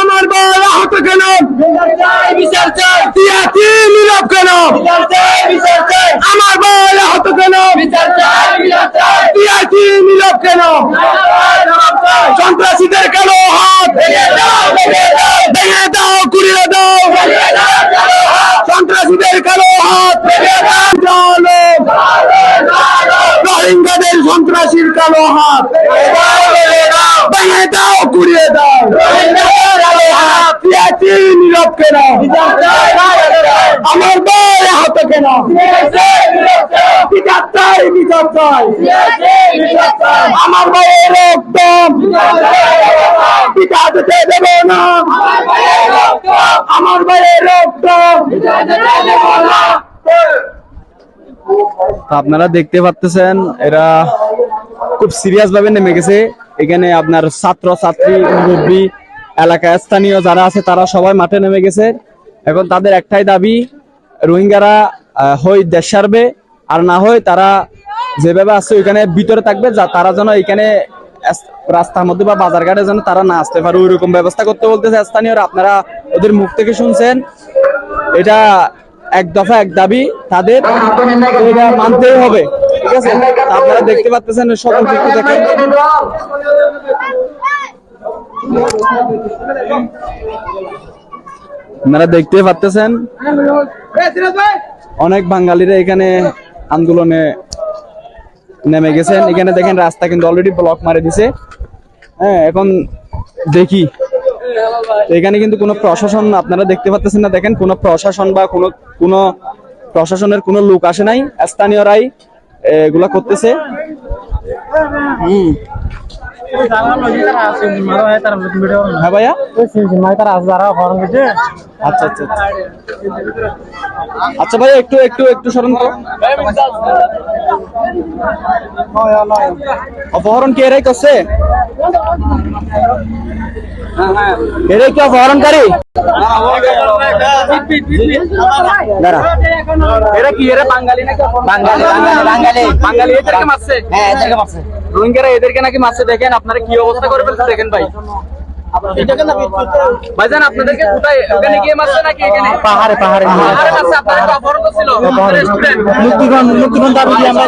আমার বল আহত কেন? বিচার চাই। তিয়াতি নীরব কেন আমার বল আহত কেন বিচার চাই বিচার চাই তিয়াতি নীরব কেন সন্ত্রাসীদের কেন হাত ভেঙে দাও ভেঙে দাও ভেঙে দাও কুড়িয়ে দাও সন্ত্রাসীদের কালো হাত ভেঙে দাও চলো রোহিঙ্গাদের সন্ত্রাসীর কালো হাত ভেঙে দাও কুড়িয়ে দাও কালো হাত ইয়াতি নীরব কেন আমার বই হাতে কেন বিচার চাই বিচার চাই আমার বইয়ের রক্ত বিচার দিতে দেব না আমার বইয়ের রক্ত তো আপনারা দেখতে পাচ্ছেন এরা খুব সিরিয়াস ভাবে নেমে গেছে। এখানে আপনার ছাত্র, ছাত্রী, মুরব্বী এলাকায় স্থানীয় যারা আছে, তারা সবাই মাঠে নেমে গেছে। এখন তাদের একটাই দাবি, রোহিঙ্গারা হয় দেশ সারবে আর না হয় তারা যেভাবে আছে, ওইখানে ভিতরে থাকবে, যা তারা যেন এখানে রাস্তার মধ্যে বা বাজার ঘাটে যেন তারা না আসতে পারে। ওইরকম ব্যবস্থা করতে বলতেছে স্থানীয়রা। আপনারা ওদের মুখ থেকে শুনছেন। এটা এক দফা এক দাবি তাদের। মানতেই হবে। ঠিক আছে? আপনারা দেখতে পাচ্ছেন সকল দিকটি দেখেন। আপনারা দেখতে পাচ্ছেন অনেক বাঙালিরা এখানে আন্দোলনে নেমে গেছেন। এখানে দেখেন রাস্তা কিন্তু অলরেডি ব্লক মারে দিছে। হ্যাঁ এখন দেখি। এখানে কিন্তু কোনো প্রশাসন আপনারা দেখতে পাচ্ছেন না। দেখেন কোনো প্রশাসন বা কোনো কোনো প্রশাসনের কোনো লোক আসে নাই। স্থানীয়রাই এগুলা করতেছে হ্যাঁ আচ্ছা আচ্ছা আচ্ছা। আচ্ছা ভাইয়া, একটু একটু একটু সরুন তো অপহরণ কে এরাই করছে এরাই কি অপহরণকারী। এরা কি এরা বাঙালি নাকি বাঙালি। বাঙালি বাঙালি এদেরকে মারছে? হ্যাঁ এদেরকে মারছে। রোহিঙ্গারা এদেরকে নাকি মারছে? দেখেন আপনারা কি অবস্থা করে ফেলছে দেখেন ভাই। ভাইজান আপনাদেরকে কোথায়? ওখানে গিয়ে মারছে নাকি এখানে? পাহাড়ে পাহাড়ে পাহাড়ে। মারছে আপনাদের অপহরণ করছিল। মুক্তিগণ মুক্তিগণ দাবি আমরা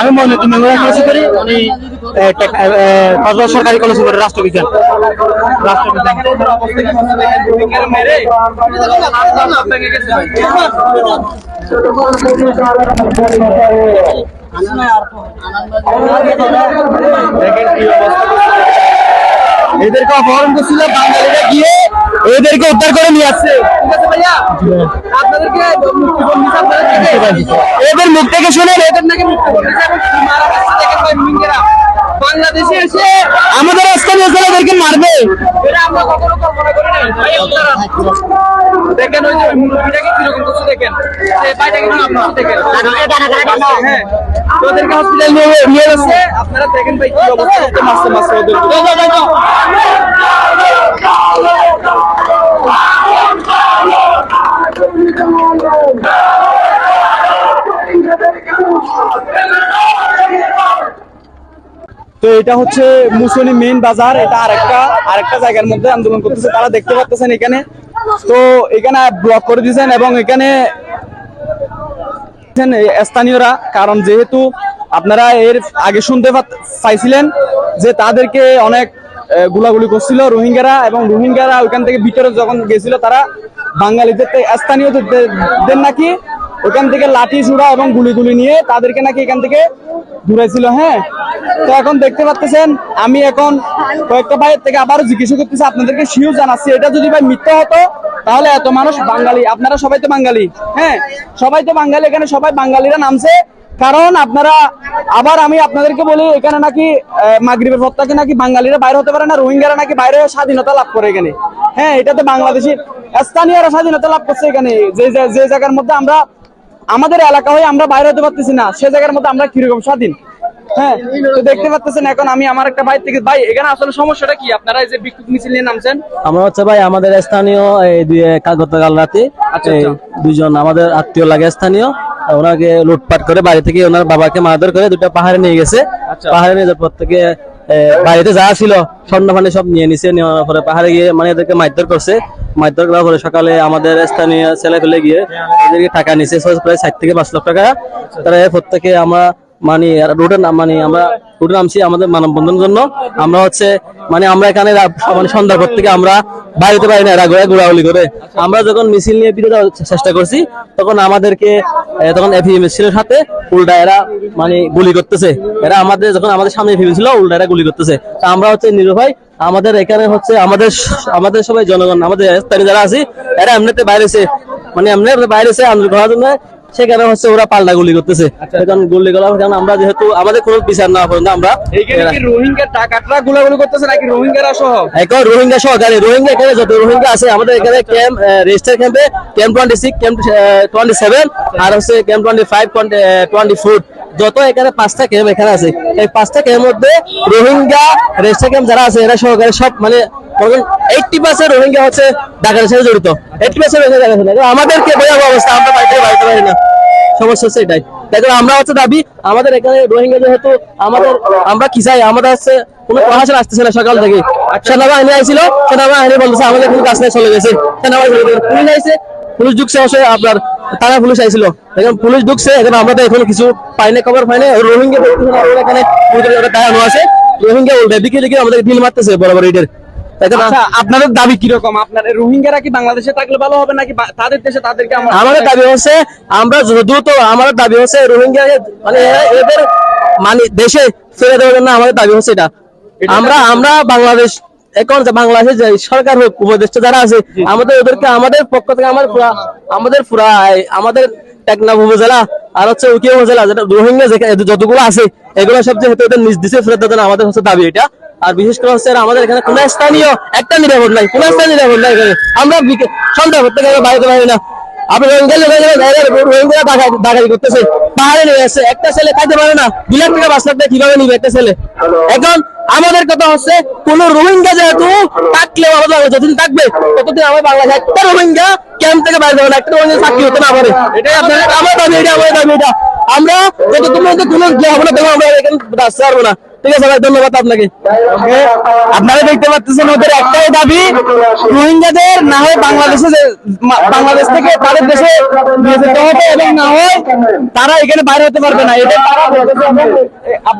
আমি মনে তুমি কলেজ করি উনি কক্সবাজার সরকারি কলেজ করে রাষ্ট্রবিজ্ঞান। রাষ্ট্রবিজ্ঞান। দেখেন কি অবস্থা। এদেরকে অপহরণ করছিল বাঙালিরা গিয়ে এদেরকে উদ্ধার করে নিয়ে আসছে। এদের মুখ থেকে শুনে এদের নাকি বাংলাদেশে এসে আমাদের স্থানীয় ছেলেদেরকে মারবে। এটা আমরা কখনো কল্পনা করি নাই। ভাই আপনারা দেখেন ওই যে মুরগিটাকে কীরকম করছে দেখেন। কিন্তু আপনারা দেখেন। হ্যাঁ। ওদেরকে হসপিটাল নিয়ে নিয়ে যাচ্ছে। আপনারা দেখেন ভাই কি অবস্থা। হচ্ছে মাসে মাসে ওদের তো এটা হচ্ছে মুসলি মেইন বাজার, এটা আরেকটা আরেকটা জায়গার মধ্যে আন্দোলন করতেছে, তারা দেখতে পাচ্ছেন এখানে। তো এখানে ব্লক করে দিয়েছেন এবং এখানে স্থানীয়রা, কারণ যেহেতু আপনারা এর আগে শুনতে পাইছিলেন যে তাদেরকে অনেক গুলাগুলি করছিল রোহিঙ্গারা এবং রোহিঙ্গারা ওইখান থেকে ভিতরে যখন গেছিল, তারা বাঙালিদের স্থানীয়দের নাকি ওখান থেকে লাঠি ছুড়া এবং গুলিগুলি নিয়ে তাদেরকে নাকি এখান থেকে দূরাইছিল হ্যাঁ? তো এখন দেখতে পাচ্ছেন আমি এখন কয়েকটা ভাইয়ের থেকে আবারও জিজ্ঞাসা করতেছি, আপনাদেরকে শিও জানাচ্ছি, এটা যদি ভাই মিথ্যা হতো, তাহলে এত মানুষ বাঙালি, আপনারা সবাই তো বাঙালি হ্যাঁ? সবাই তো বাঙালি, এখানে সবাই বাঙালিরা নামছে, কারণ আপনারা, আবার আমি আপনাদেরকে বলি, এখানে নাকি মাগরিবের পর থেকে নাকি বাঙালিরা বাইরে হতে পারে না, রোহিঙ্গারা নাকি বাইরে স্বাধীনতা লাভ করে এখানে হ্যাঁ? এটা তো বাংলাদেশি, স্থানীয়রা স্বাধীনতা লাভ করছে এখানে যে- যে জায়গার মধ্যে আমরা আমাদের এলাকা হয়ে আমরা বাইরে হতে পারতেছি না। সে জায়গার মধ্যে আমরা কীরকম স্বাধীন? হ্যাঁ তো দেখতে পাচ্ছেন এখন আমি আমার একটা ভাই থেকে ভাই এখানে আসলে সমস্যাটা কি? আপনারা এই যে বিক্ষোভ মিছিল নিয়ে নামছেন। আমরা হচ্ছে ভাই আমাদের স্থানীয় এই গতকাল রাতে আচ্ছা, আচ্ছা। দুইজন আমাদের আত্মীয় লাগে স্থানীয় ওনাকে লুটপাট করে বাড়ি থেকে ওনার বাবাকে মারধর করে দুটো পাহাড়ে নিয়ে গেছে। পাহাড়ে নিয়ে যাওয়ার পর থেকে বাড়িতে যা ছিল স্বর্ণ সব নিয়ে নিছে নেওয়ার পরে পাহাড়ে গিয়ে মানে এদেরকে মারধর করছে। মারধর করার পরে সকালে আমাদের স্থানীয় ছেলে ফেলে গিয়ে এদেরকে টাকা নিছে। প্রায় ষাট থেকে পাঁচ লক্ষ টাকা। তারা থেকে আমরা মানে রোডে মানে আমরা রোডে নামছি আমাদের মানববন্ধনের জন্য। আমরা হচ্ছে মানে আমরা এখানে মানে সন্ধ্যার পর থেকে আমরা বাড়িতে পারি না এরা ঘোরা ঘোরাঘুরি করে। আমরা যখন মিছিল নিয়ে বিরোধ চেষ্টা করছি, তখন আমাদেরকে তখন এফিএম ছিল সাথে উল্টা এরা মানে গুলি করতেছে। এরা আমাদের, যখন আমাদের সামনে এফিএম ছিল, উল্টা এরা গুলি করতেছে। তা আমরা হচ্ছে নিরুপায় আমাদের এখানে হচ্ছে আমাদের আমাদের সবাই জনগণ, আমাদের স্থানীয় যারা আছি, এরা এমনিতে বাইরেছে। মানে এমনি বাইরেছে, আন্দোলন করার জন্য সেখানে হচ্ছে ওরা পাল্টা গুলি করতেছে। এখন গুলি করার কারণ আমরা যেহেতু আমাদের কোনো বিচার না পর্যন্ত আমরা রোহিঙ্গা টাকাটা গুলাগুলি করতেছে নাকি রোহিঙ্গারা সহ? এখন রোহিঙ্গা সহকারী রোহিঙ্গা এখানে যত রোহিঙ্গা আছে আমাদের এখানে ক্যাম্প রেজিস্টার ক্যাম্পে camp twenty six camp twenty seven আর হচ্ছে camp twenty five twenty four যত এখানে পাঁচটা ক্যাম্প এখানে আছে এই পাঁচটা ক্যাম্পের মধ্যে রোহিঙ্গা রেজিস্টার ক্যাম্প যারা আছে এরা সহকারে সব মানে পার্সেন্ট রোহিঙ্গা হচ্ছে সাথে জড়িত। এইটটি রোহিঙ্গা ঢাকার সাথে। আমাদের কে ভয়াবহ অবস্থা, আমরা বাড়িতে বাড়িতে পারি না। সমস্যা হচ্ছে এটাই। আমরা হচ্ছে দাবি, আমাদের এখানে রোহিঙ্গা যেহেতু আমাদের, আমরা কি চাই? আমাদের হচ্ছে কোনো প্রশাসন আসতেছে না সকাল থেকে। সেনাবাহিনী আইছিল, সেনাবাহিনী বলতেছে, আমাদের কোনো কাজ নাই, চলে গেছে। সেনাবাহিনী পুলিশ আইছে, পুলিশ ঢুকছে অবশ্য আপনার থানা পুলিশ আইছিল। এখন পুলিশ ঢুকছে, এখন আমরা তো এখন কিছু পাই না খবর পাই না রোহিঙ্গা এখানে দাঁড়ানো আছে। রোহিঙ্গা দিকে আমাদের ঢিল মারতেছে, বরাবর এখন আচ্ছা আপনাদের দাবি কীরকম? আপনার রোহিঙ্গারা কি বাংলাদেশে থাকলে ভালো হবে নাকি তাদের দেশে তাদেরকে আমাদের দাবি হচ্ছে আমরা যত দ্রুত আমাদের দাবি হচ্ছে রোহিঙ্গা মানে এদের মানে দেশে ফেলে দেওয়ার জন্য আমাদের দাবি হচ্ছে এটা। আমরা আমরা বাংলাদেশ এখন যে বাংলাদেশের যে সরকার হোক উপদেষ্টা যারা আছে আমাদের ওদেরকে আমাদের পক্ষ থেকে আমার পুরা আমাদের পুরা আমাদের টেকনাফ উপজেলা আর হচ্ছে উকিয়া উপজেলা যেটা রোহিঙ্গা যেখানে যতগুলো আছে এগুলো সব যেহেতু ওদের নিজ দেশে ফেরত দেওয়ার আমাদের হচ্ছে দাবি এটা। আর বিশেষ করে হচ্ছে আমাদের এখানে কোনো স্থানীয় একটা নিরাপদ নাই, কোনো স্থানীয় নিরাপদ নাই এখানে। আমরা সন্ধ্যা করতে গেলে, বাইরে পারে না। আমাদের কথা হচ্ছে, কোন রোহিঙ্গা যেহেতু থাকলেও আমাদের বাংলাদেশে যতদিন থাকবে, ততদিন আমার বাংলাদেশে একটা রোহিঙ্গা ক্যাম্প থেকে বাইরে যাবে একটা রোহিঙ্গা চাকরি হতে না পারে। আমার দাবি, এটা আমার দাবি, এটা। আমরা যতক্ষণ পর্যন্ত কোনো ইয়ে হবে আমরা এখানে রাস্তা পারব না। ঠিক আছে ভাই, ধন্যবাদ আপনাকে। আপনারা দেখতে পাচ্ছেন ওদের একটাই দাবি, রোহিঙ্গাদের না হয় বাংলাদেশে বাংলাদেশ থেকে তাদের দেশে যেতে হবে এবং না হয় তারা এখানে বাইরে হতে পারবে না। এটা